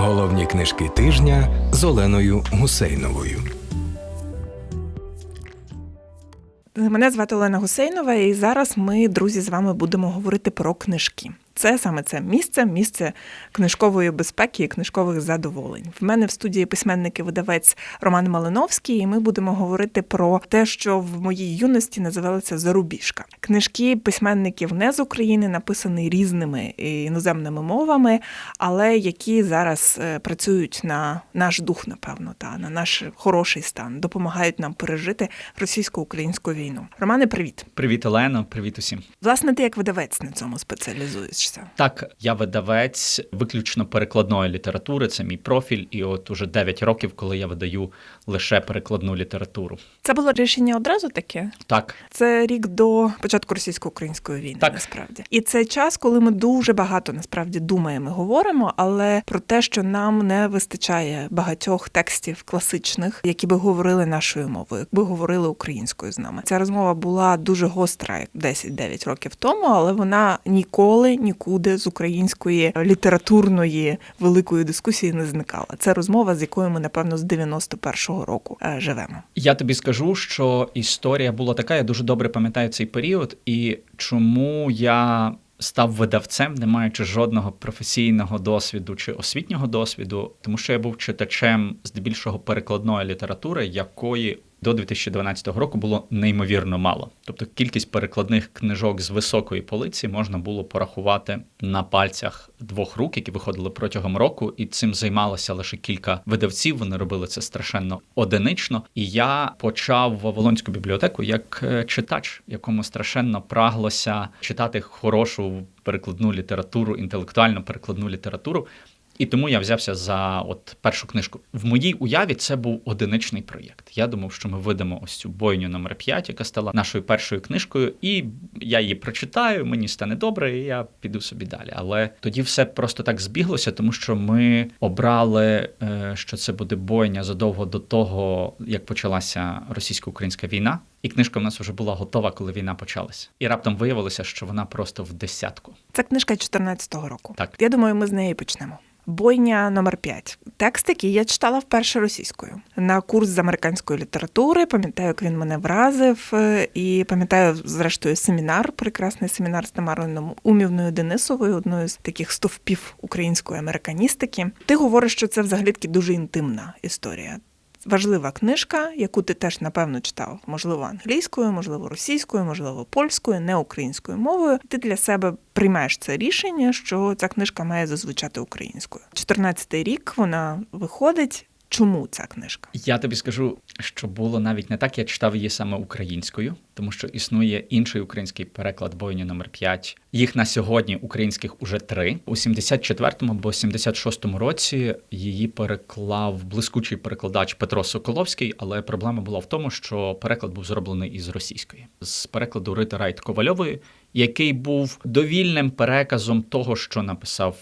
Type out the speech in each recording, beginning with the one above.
Головні книжки тижня з Оленою Гусейновою. Мене звати Олена Гусейнова, і зараз ми, друзі, з вами будемо говорити про книжки. Це саме це місце, місце книжкової безпеки і книжкових задоволень. В мене в студії письменник і видавець Роман Малиновський, і ми будемо говорити про те, що в моїй юності називалося Зарубіжка. Книжки письменників не з України, написані різними іноземними мовами, але які зараз е, працюють на наш дух, напевно, та на наш хороший стан, допомагають нам пережити російсько-українську війну. Романе, привіт. Привіт, Олено, привіт усім. Власне, ти як видавець на цьому спеціалізуєшся. Так, я видавець виключно перекладної літератури. Це мій профіль, і от уже 9 років, коли я видаю лише перекладну літературу. Це було рішення одразу таке. Так, Це рік до початку російсько-української війни, Так. насправді. І це час, коли ми дуже багато насправді думаємо, говоримо, але про те, що нам не вистачає багатьох текстів класичних, які би говорили нашою мовою, якби говорили українською з нами. Ця розмова була дуже гостра як 10-9 років тому, але вона ніколи нікуди з української літературної великої дискусії не зникала. Це розмова, з якою ми напевно з 91-го року е, живемо. я тобі скажу, що історія була така. Я дуже добре пам'ятаю цей період, і чому я. Став видавцем, не маючи жодного професійного досвіду чи освітнього досвіду, тому що я був читачем здебільшого перекладної літератури, якої до 2012 року було неймовірно мало. Тобто кількість перекладних книжок з високої полиці можна було порахувати на пальцях двох рук, які виходили протягом року, і цим займалося лише кілька видавців. Вони робили це страшенно одинично. І я почав Вавилонську бібліотеку як е, читач, якому страшенно праглося читати хорошу перекладну літературу, інтелектуальну перекладну літературу. І тому я взявся за от першу книжку. В моїй уяві це був одиничний проєкт. Я думав, що ми видамо ось цю бойню номер 5, яка стала нашою першою книжкою, і я її прочитаю, мені стане добре, і я піду собі далі. Але тоді все просто так збіглося, тому що ми обрали, е, що це буде бойня задовго до того, як почалася російсько-українська війна. І книжка в нас вже була готова, коли війна почалася. І раптом виявилося, що вона просто в десятку. Це книжка 14-го року. Так. Я думаю, ми з неї почнемо. Бойня номер 5 Текст, який я читала вперше російською на курс з американської літератури. Пам'ятаю, як він мене вразив, е, і пам'ятаю, зрештою, семінар, прекрасний семінар з Тамарою Умівною Денисовою, одною з таких стовпів української американістики. Ти говориш, що це взагалі таки дуже інтимна історія. Важлива книжка, яку ти теж напевно читав, можливо, англійською, можливо, російською, можливо, польською, не українською мовою. Ти для себе приймаєш це рішення, що ця книжка має зазвучати українською. 14-й рік вона виходить. Чому ця книжка? Я тобі скажу, що було навіть не так. Я читав її саме українською, тому що існує інший український переклад бойні номер 5 Їх на сьогодні українських уже три. У 74-му або 76-му році її переклав блискучий перекладач Петро Соколовський, але проблема була в тому, що переклад був зроблений із російської з перекладу Рити Райт Ковальової, який був довільним переказом того, що написав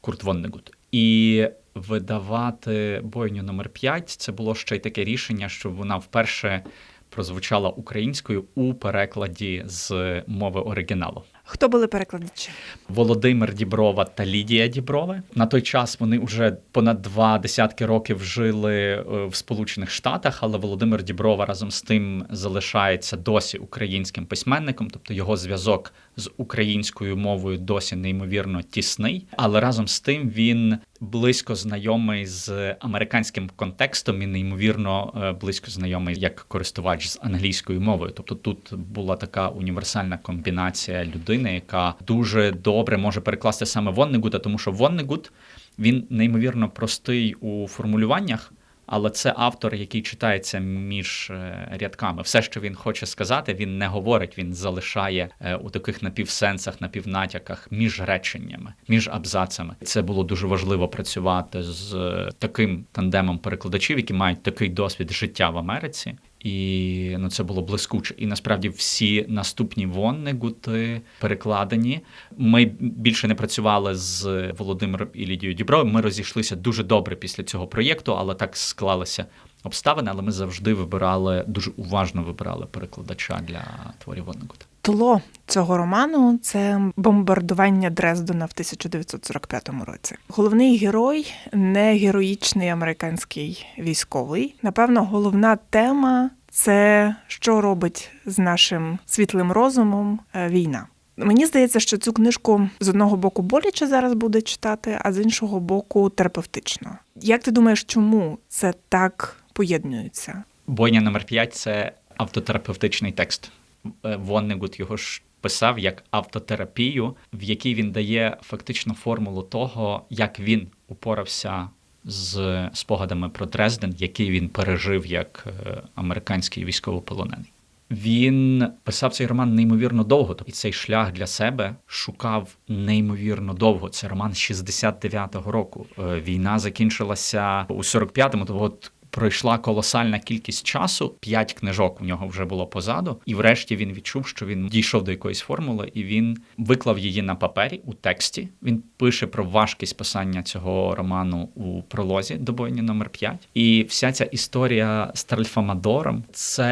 Курт Воннегут. І видавати бойню номер 5 це було ще й таке рішення, що вона вперше прозвучала українською у перекладі з мови оригіналу. Хто були перекладачі? Володимир Діброва та Лідія Діброва. На той час вони вже понад два десятки років жили е, в Сполучених Штатах, але Володимир Діброва разом з тим залишається досі українським письменником, тобто його зв'язок з українською мовою досі неймовірно тісний. Але разом з тим він близько знайомий з американським контекстом і неймовірно е, близько знайомий як користувач з англійською мовою. Тобто тут була така універсальна комбінація людини, яка дуже добре може перекласти саме Воннегута, тому що Воннегут він неймовірно простий у формулюваннях. Але це автор, який читається між е, рядками. Все, що він хоче сказати, він не говорить, він залишає е, у таких напівсенсах, напівнатяках між реченнями, між абзацами. Це було дуже важливо працювати з е, таким тандемом перекладачів, які мають такий досвід життя в Америці. І ну це було блискуче. І насправді всі наступні Воннегути перекладені. Ми більше не працювали з Володимиром і Лідією Дібровим. Ми розійшлися дуже добре після цього проєкту, але так склалися обставини. Але ми завжди вибирали дуже уважно вибирали перекладача для творів Воннегута. Тло цього роману це бомбардування Дрездена в 1945 році. Головний герой не героїчний американський військовий. Напевно, головна тема це що робить з нашим світлим розумом е, війна. Мені здається, що цю книжку з одного боку боляче зараз буде читати, а з іншого боку терапевтично. Як ти думаєш, чому це так поєднується? Бойня номер 5 це автотерапевтичний текст. Е, Воннегут його ж писав як автотерапію, в якій він дає фактично формулу того, як він упорався з спогадами про Дрезден, який він пережив як е, американський військовополонений. Він писав цей роман неймовірно довго, і цей шлях для себе шукав неймовірно довго. Це роман з 69-го року. Е, Війна закінчилася у 45-му, то от пройшла колосальна кількість часу. П'ять книжок у нього вже було позаду, і врешті він відчув, що він дійшов до якоїсь формули, і він виклав її на папері у тексті. Він пише про важкість писання цього роману у пролозі до бойні номер 5. І вся ця історія з Тральфамадором це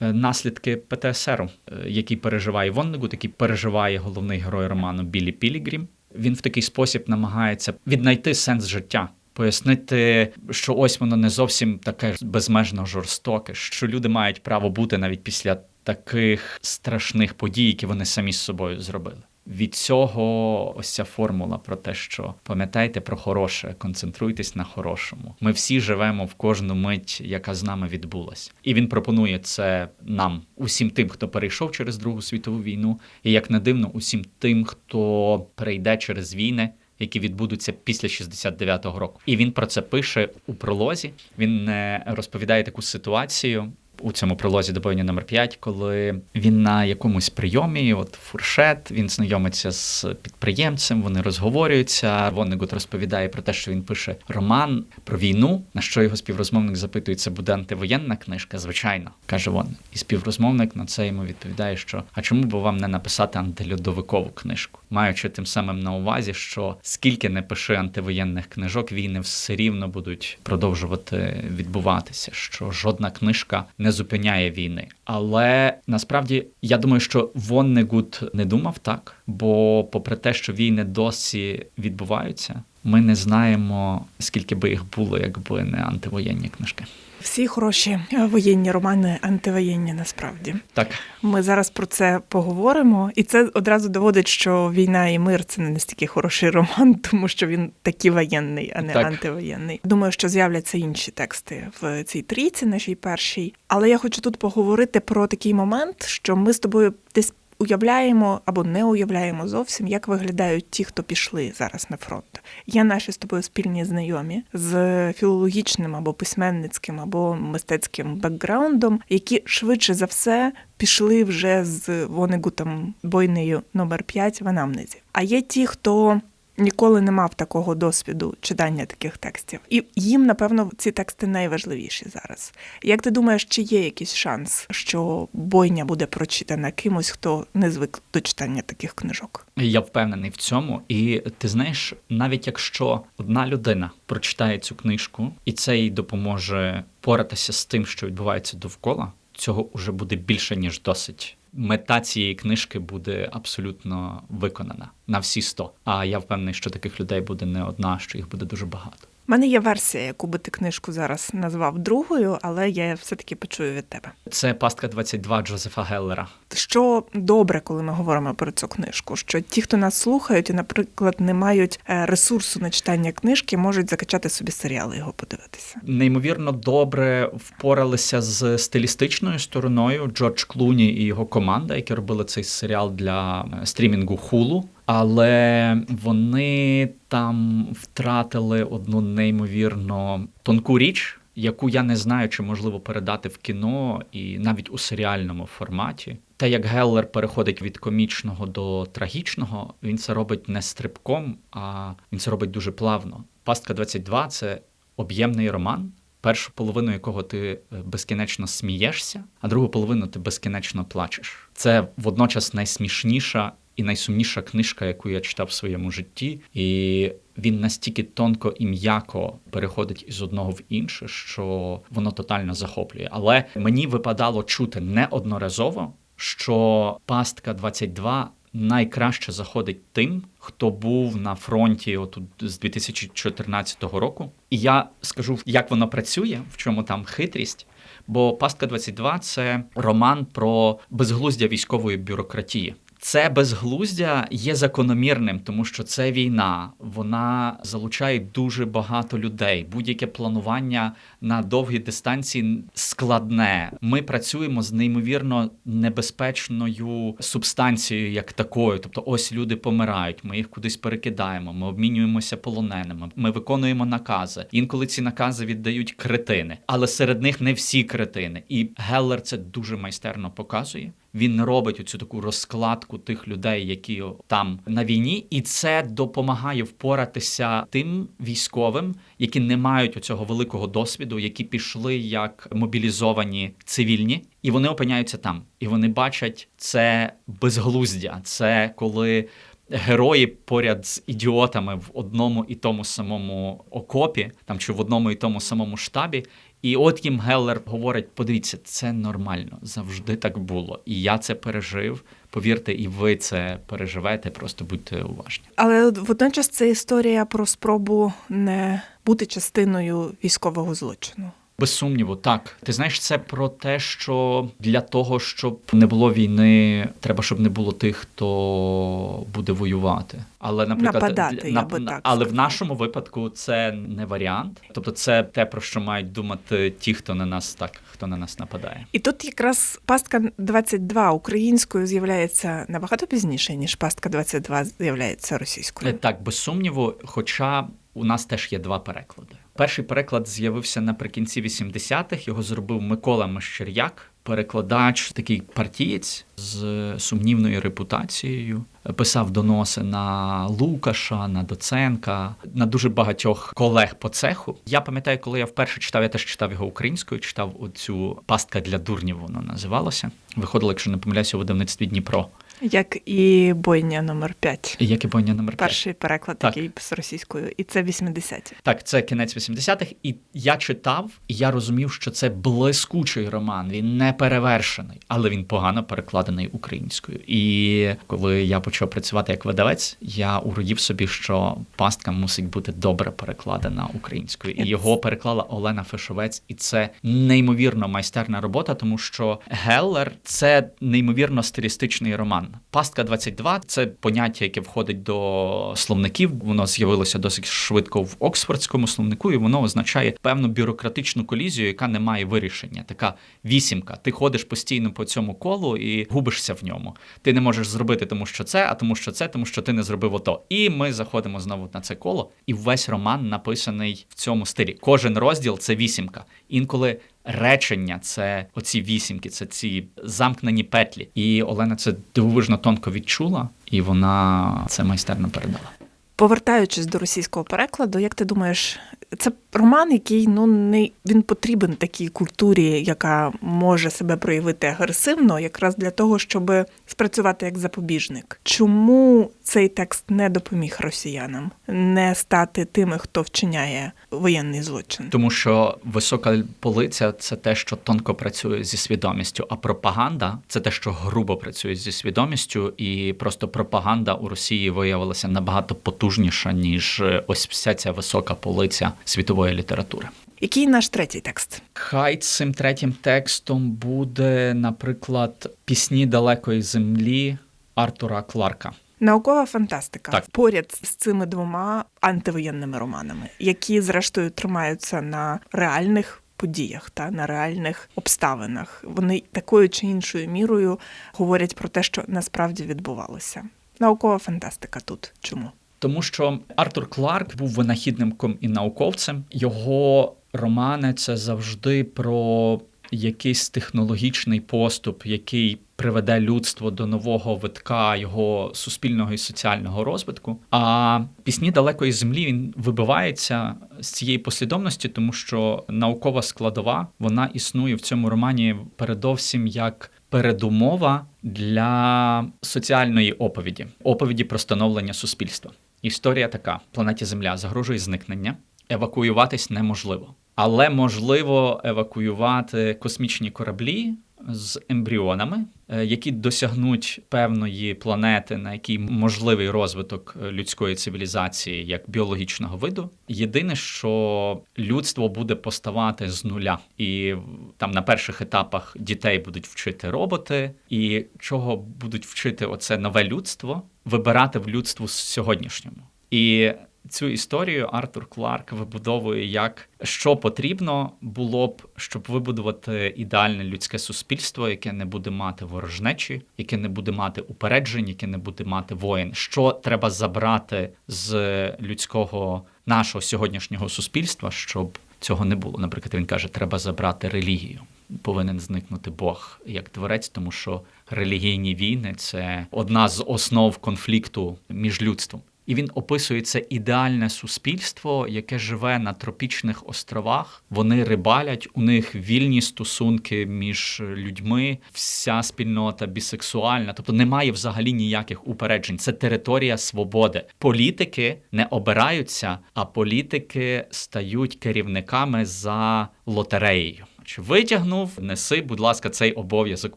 е, наслідки ПТСРу, е, який переживає Воннегут, який переживає головний герой роману Білі Пілігрім. Він в такий спосіб намагається віднайти сенс життя. Пояснити, що ось воно не зовсім таке безмежно жорстоке, що люди мають право бути навіть після таких страшних подій, які вони самі з собою зробили. Від цього ось ця формула про те, що пам'ятайте про хороше, концентруйтесь на хорошому. Ми всі живемо в кожну мить, яка з нами відбулась. І він пропонує це нам, усім тим, хто перейшов через Другу світову війну, і як не дивно, усім тим, хто перейде через війни. Які відбудуться після 69-го року, і він про це пише у пролозі. Він не розповідає таку ситуацію у цьому пролозі до бойні номер 5 коли він на якомусь прийомі, от фуршет, він знайомиться з підприємцем, вони розговорюються. Воннегут розповідає про те, що він пише роман про війну. На що його співрозмовник запитує, це буде антивоєнна книжка? Звичайно, каже Воннегут. І співрозмовник на це йому відповідає, що а чому б вам не написати антильодовикову книжку, маючи тим самим на увазі, що скільки не пиши антивоєнних книжок, війни все рівно будуть продовжувати відбуватися. Що жодна книжка не зупиняє війни. Але насправді я думаю, що Воннегут не думав так, бо, попри те, що війни досі відбуваються, ми не знаємо, скільки би їх було, якби не антивоєнні книжки. Всі хороші е, воєнні романи антивоєнні насправді. Так, Ми зараз про це поговоримо, і це одразу доводить, що війна і мир це не настільки хороший роман, тому що він такий воєнний, а не Так. антивоєнний. Думаю, що з'являться інші тексти в цій трійці, нашій першій. Але я хочу тут поговорити про такий момент, що ми з тобою десь. Уявляємо або не уявляємо зовсім, як виглядають ті, хто пішли зараз на фронт. Є наші з тобою спільні знайомі з філологічним або письменницьким, або мистецьким бекграундом, які швидше за все пішли вже з Вонегутом бойнею номер 5 в анамнезі. А є ті, хто ніколи не мав такого досвіду читання таких текстів, і їм, напевно, ці тексти найважливіші зараз. Як ти думаєш, чи є якийсь шанс, що бойня буде прочитана кимось, хто не звик до читання таких книжок? я впевнений в цьому. І ти знаєш, навіть якщо одна людина прочитає цю книжку, і це їй допоможе поратися з тим, що відбувається довкола, цього вже буде більше ніж досить. Мета цієї книжки буде абсолютно виконана на всі 100. А я впевнений, що таких людей буде не одна, що їх буде дуже багато. У мене є версія, яку би ти книжку зараз назвав другою, але я все-таки почую від тебе. Це пастка 22 Джозефа Геллера. Що добре, коли ми говоримо про цю книжку, що ті, хто нас слухають і, наприклад, не мають е, ресурсу на читання книжки, можуть закачати собі серіал і його подивитися. Неймовірно добре впоралися з стилістичною стороною Джордж Клуні і його команда, які робили цей серіал для е, стрімінгу Hulu. Але вони там втратили одну неймовірно тонку річ, яку я не знаю, чи можливо передати в кіно і навіть у серіальному форматі. Те, як Геллер переходить від комічного до трагічного, він це робить не стрибком, а він це робить дуже плавно. Пастка 22 – це об'ємний роман, першу половину якого ти е, безкінечно смієшся, а другу половину ти безкінечно плачеш. Це водночас найсмішніша і найсумніша книжка, яку я читав в своєму житті, і він настільки тонко і м'яко переходить із одного в інше, що воно тотально захоплює. Але мені випадало чути неодноразово що пастка 22 найкраще заходить тим, хто був на фронті отут з 2014 року. І я скажу, як воно працює, в чому там хитрість. Бо Пастка 22 це роман про безглуздя військової бюрократії. Це безглуздя є закономірним, тому що це війна. Вона залучає дуже багато людей. Будь-яке планування на довгі дистанції складне. Ми працюємо з неймовірно небезпечною субстанцією, як такою. Тобто, ось люди помирають. Ми їх кудись перекидаємо. Ми обмінюємося полоненими. Ми виконуємо накази. Інколи ці накази віддають кретини, але серед них не всі кретини. І Геллер це дуже майстерно показує. Він робить оцю таку розкладку тих людей, які там на війні, і це допомагає впоратися тим військовим, які не мають оцього великого досвіду, які пішли як мобілізовані цивільні, і вони опиняються там. І вони бачать це безглуздя. Це коли герої поряд з ідіотами в одному і тому самому окопі, там чи в одному і тому самому штабі. І от їм Геллер говорить: подивіться, це нормально, завжди так було. І я це пережив. Повірте, і ви це переживете, просто будьте уважні. Але водночас це історія про спробу не бути частиною військового злочину. Без сумніву, так. Ти знаєш, це про те, що для того, щоб не було війни, треба, щоб не було тих, хто буде воювати. Але, наприклад, Нападати, для- я би так але в нашому випадку це не варіант. Тобто, це те, про що мають думати ті, хто на нас так, хто на нас нападає. І тут якраз пастка 22 українською з'являється набагато пізніше, ніж пастка 22 з'являється Е, російською. Так, без сумніву, хоча у нас теж є два переклади. Перший переклад з'явився наприкінці 80-х, його зробив Микола Мещер'як, перекладач, такий партієць з сумнівною репутацією. Писав доноси на Лукаша, на Доценка, на дуже багатьох колег по цеху. Я пам'ятаю, коли я вперше читав, я теж читав його українською, читав оцю пастка для дурнів, воно називалося. Виходило, якщо не помиляюся, у видавництві Дніпро. Як і бойня номер 5 Як і бойня номер 5. Перший переклад Так. такий з російською, і це 80-ті. Так, це кінець 80-х, і я читав, і я розумів, що це блискучий роман. Він не перевершений, але він погано перекладений українською. І коли я почав працювати як видавець, я уродів собі, що пастка мусить бути добре перекладена українською. І його переклала Олена Фишовець, і це неймовірно майстерна робота, тому що Геллер це неймовірно стилістичний роман. Пастка 22 – це поняття, яке входить до словників. Воно з'явилося досить швидко в Оксфордському словнику, і воно означає певну бюрократичну колізію, яка не має вирішення. Така вісімка. Ти ходиш постійно по цьому колу і губишся в ньому. Ти не можеш зробити, тому що це, а тому, що це, тому що ти не зробив ото. І ми заходимо знову на це коло, і весь роман написаний в цьому стилі. Кожен розділ це вісімка. Інколи речення це оці вісімки, це ці замкнені петлі. І Олена це дивовижно тонко відчула, і вона це майстерно передала. Повертаючись до російського перекладу, як ти думаєш, це роман, який ну не він потрібен такій культурі, яка може себе проявити агресивно, якраз для того, щоб спрацювати як запобіжник. Чому цей текст не допоміг росіянам не стати тими, хто вчиняє воєнний злочин? Тому що висока полиця це те, що тонко працює зі свідомістю, а пропаганда це те, що грубо працює зі свідомістю, і просто пропаганда у Росії виявилася набагато потужніша, ніж е, ось вся ця висока полиця світової літератури. Який наш третій текст? Хай цим третім текстом буде, наприклад, пісні далекої землі Артура Кларка. Наукова фантастика Так. поряд з цими двома антивоєнними романами, які зрештою тримаються на реальних подіях та на реальних обставинах. Вони такою чи іншою мірою говорять про те, що насправді відбувалося. Наукова фантастика тут. Чому? Тому що Артур Кларк був винахідником і науковцем. Його романи це завжди про якийсь технологічний поступ, який приведе людство до нового витка його суспільного і соціального розвитку. А пісні далекої землі він вибивається з цієї послідовності, тому що наукова складова вона існує в цьому романі передовсім як передумова для соціальної оповіді, оповіді про становлення суспільства. Історія така: планеті Земля загрожує зникнення, евакуюватись неможливо. Але можливо евакуювати космічні кораблі з ембріонами, е, які досягнуть певної планети, на якій можливий розвиток людської цивілізації як біологічного виду. Єдине, що людство буде поставати з нуля, і там на перших етапах дітей будуть вчити роботи, і чого будуть вчити оце нове людство, вибирати в людству сьогоднішньому. І цю історію Артур Кларк вибудовує як що потрібно було б, щоб вибудувати ідеальне людське суспільство, яке не буде мати ворожнечі, яке не буде мати упереджень, яке не буде мати воїн. Що треба забрати з людського нашого сьогоднішнього суспільства, щоб цього не було. Наприклад, він каже, треба забрати релігію. Повинен зникнути Бог як творець, тому що релігійні війни це одна з основ конфлікту між людством. І він описує це ідеальне суспільство, яке живе на тропічних островах. Вони рибалять, у них вільні стосунки між людьми, вся спільнота бісексуальна, тобто немає взагалі ніяких упереджень. Це територія свободи. Політики не обираються, а політики стають керівниками за лотереєю. Чи витягнув, неси, будь ласка, цей обов'язок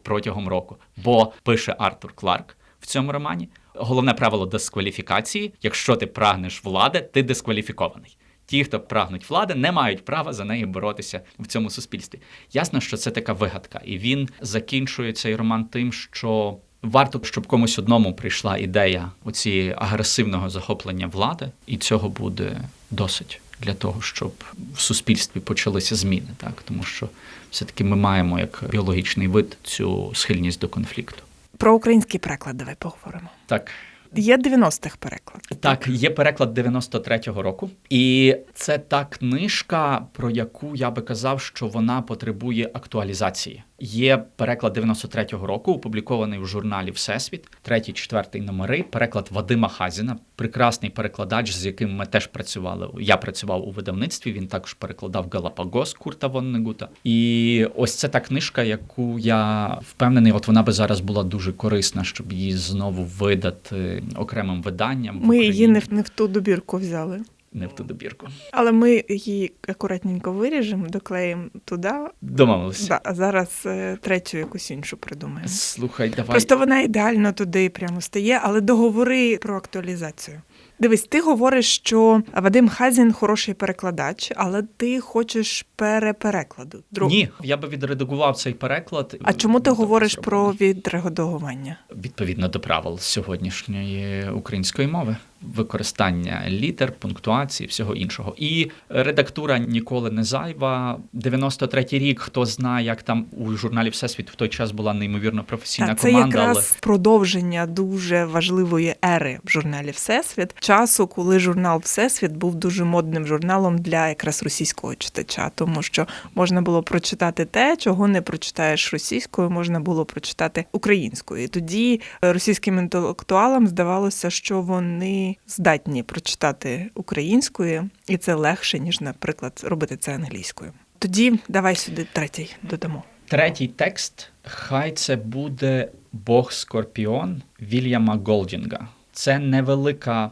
протягом року. Бо пише Артур Кларк в цьому романі. Головне правило дискваліфікації: якщо ти прагнеш влади, ти дискваліфікований. Ті, хто прагнуть влади, не мають права за неї боротися в цьому суспільстві. Ясно, що це така вигадка, і він закінчує цей роман тим, що варто, щоб комусь одному прийшла ідея оцієї агресивного захоплення влади, і цього буде досить для того, щоб в суспільстві почалися зміни, так тому що все-таки ми маємо як біологічний вид цю схильність до конфлікту. Про український переклад давай поговоримо. Так, Є 90-х переклад. Так, є переклад 93-го року, і це та книжка, про яку я би казав, що вона потребує актуалізації. Є переклад 93-го року, опублікований в журналі Всесвіт, третій, четвертий номери. Переклад Вадима Хазіна, прекрасний перекладач, з яким ми теж працювали. Я працював у видавництві. Він також перекладав Галапагос Курта Воннегута. І ось це та книжка, яку я впевнений, от вона би зараз була дуже корисна, щоб її знову видати окремим виданням. в Ми її не в, не в ту добірку взяли. не в ту добірку. Але ми її акуратненько виріжемо, доклеїмо туди. Домовилися. Да, а зараз е, третю якусь іншу придумаємо. Слухай, давай. Просто вона ідеально туди прямо стає, але договори про актуалізацію. Дивись, ти говориш, що Вадим Хазін хороший перекладач, але ти хочеш переперекладу. Друг- Ні, я би відредагував цей переклад. А чому ти говориш про відредагування? відповідно до правил сьогоднішньої української мови? Використання літер, пунктуації, всього іншого. І редактура ніколи не зайва. 93-й рік, хто знає, як там у журналі Всесвіт в той час була неймовірно професійна Так, це команда. якраз продовження дуже важливої ери в журналі Всесвіт, часу, коли журнал Всесвіт був дуже модним журналом для якраз російського читача, тому що можна було прочитати те, чого не прочитаєш російською, можна було прочитати українською. І тоді е, російським інтелектуалам здавалося, що вони здатні прочитати українською, і це легше ніж, наприклад, робити це англійською. Тоді давай сюди третій додамо. Третій текст хай це буде Бог Скорпіон Вільяма Голдінга. Це невелика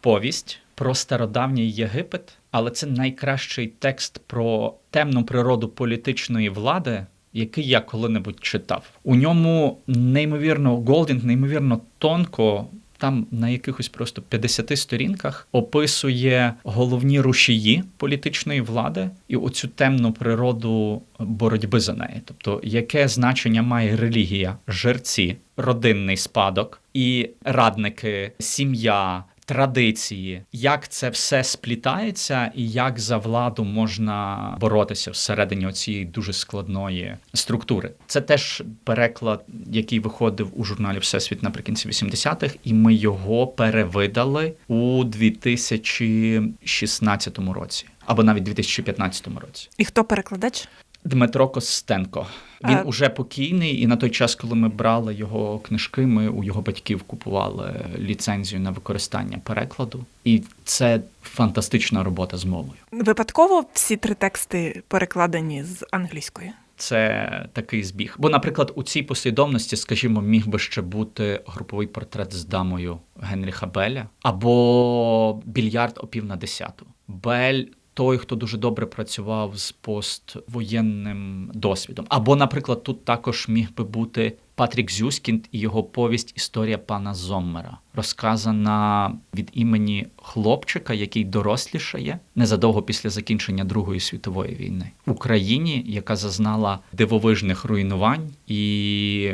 повість про стародавній Єгипет, але це найкращий текст про темну природу політичної влади, який я коли-небудь читав. У ньому неймовірно Голдінг, неймовірно тонко. Там на якихось просто 50 сторінках описує головні рушії політичної влади і оцю темну природу боротьби за неї. Тобто, яке значення має релігія, жерці, родинний спадок і радники, сім'я. Традиції, як це все сплітається, і як за владу можна боротися всередині цієї дуже складної структури. Це теж переклад, який виходив у журналі Всесвіт наприкінці 80-х, і ми його перевидали у 2016 році або навіть 2015 році. І хто перекладач? Дмитро Костенко. Він А- уже покійний, і на той час, коли ми брали його книжки, ми у його батьків купували ліцензію на використання перекладу. І це фантастична робота з мовою. Випадково всі три тексти перекладені з англійської. Це такий збіг. Бо, наприклад, у цій послідовності, скажімо, міг би ще бути груповий портрет з дамою Генріха Беля або більярд о пів на десяту. Бель той, хто дуже добре працював з поствоєнним досвідом. Або, наприклад, тут також міг би бути Патрік Зюскінд і його повість Історія пана Зоммера, розказана від імені хлопчика, який дорослішає незадовго після закінчення Другої світової війни в Україні, яка зазнала дивовижних руйнувань, і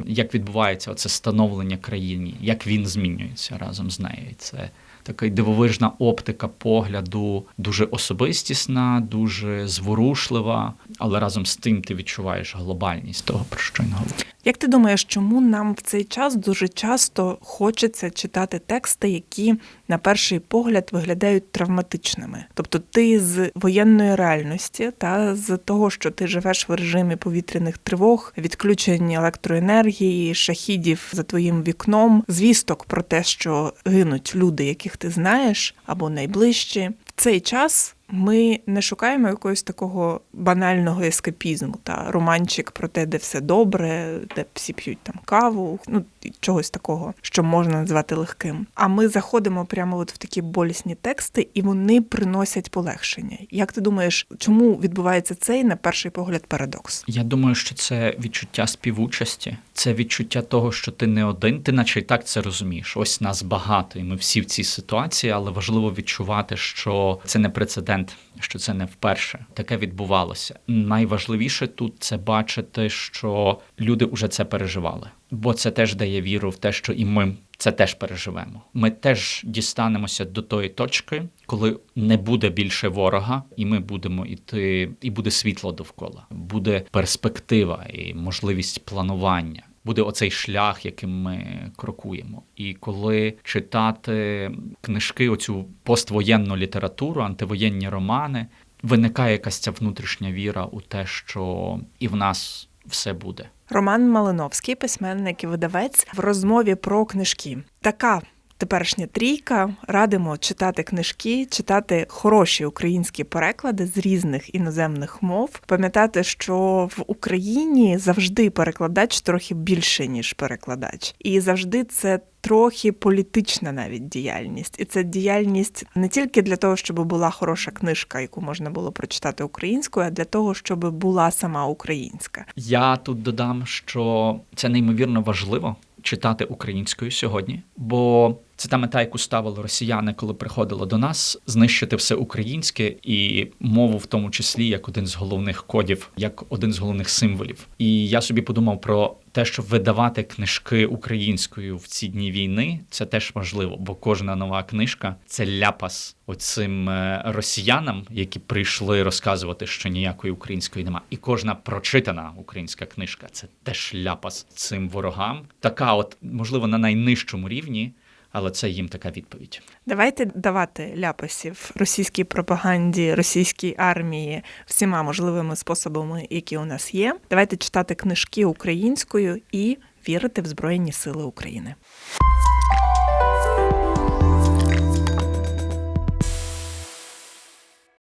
як відбувається оце становлення країні, як він змінюється разом з нею. Це така дивовижна оптика погляду, дуже особистісна, дуже зворушлива, але разом з тим ти відчуваєш глобальність того, про що він говорить. Як ти думаєш, чому нам в цей час дуже часто хочеться читати тексти, які на перший погляд виглядають травматичними? Тобто ти з воєнної реальності та з того, що ти живеш в режимі повітряних тривог, відключень електроенергії, шахідів за твоїм вікном, звісток про те, що гинуть люди, яких ти знаєш, або найближчі. В цей час ми не шукаємо якогось такого банального ескапізму та романчик про те, де все добре, де всі п'ють там каву, ну чогось такого, що можна назвати легким. А ми заходимо прямо от в такі болісні тексти, і вони приносять полегшення. Як ти думаєш, чому відбувається цей на перший погляд парадокс? Я думаю, що це відчуття співучасті, це відчуття того, що ти не один, ти наче й так це розумієш. Ось нас багато, і ми всі в цій ситуації, але важливо відчувати, що це не прецедент, що це не вперше таке відбувалося. Найважливіше тут це бачити, що люди вже це переживали, бо це теж дає віру в те, що і ми це теж переживемо. Ми теж дістанемося до тої точки, коли не буде більше ворога, і ми будемо йти, і буде світло довкола, буде перспектива і можливість планування. Буде оцей шлях, яким ми крокуємо. І коли читати книжки, оцю поствоєнну літературу, антивоєнні романи, виникає якась ця внутрішня віра у те, що і в нас все буде. Роман Малиновський, письменник і видавець, в розмові про книжки. Така теперішня трійка. Радимо читати книжки, читати хороші українські переклади з різних іноземних мов. Пам'ятати, що в Україні завжди перекладач трохи більше, ніж перекладач, і завжди це. Трохи політична навіть діяльність, і це діяльність не тільки для того, щоб була хороша книжка, яку можна було прочитати українською, а для того, щоб була сама українська. Я тут додам, що це неймовірно важливо читати українською сьогодні, бо це та мета, яку ставили росіяни, коли приходили до нас, знищити все українське і мову, в тому числі, як один з головних кодів, як один з головних символів. І я собі подумав про те, щоб видавати книжки українською в ці дні війни, це теж важливо, бо кожна нова книжка це ляпас оцим е, росіянам, які прийшли розказувати, що ніякої української нема. І кожна прочитана українська книжка це теж ляпас цим ворогам. Така, от можливо, на найнижчому рівні. Але це їм така відповідь. Давайте давати ляпасів російській пропаганді, російській армії всіма можливими способами, які у нас є. Давайте читати книжки українською і вірити в Збройні Сили України.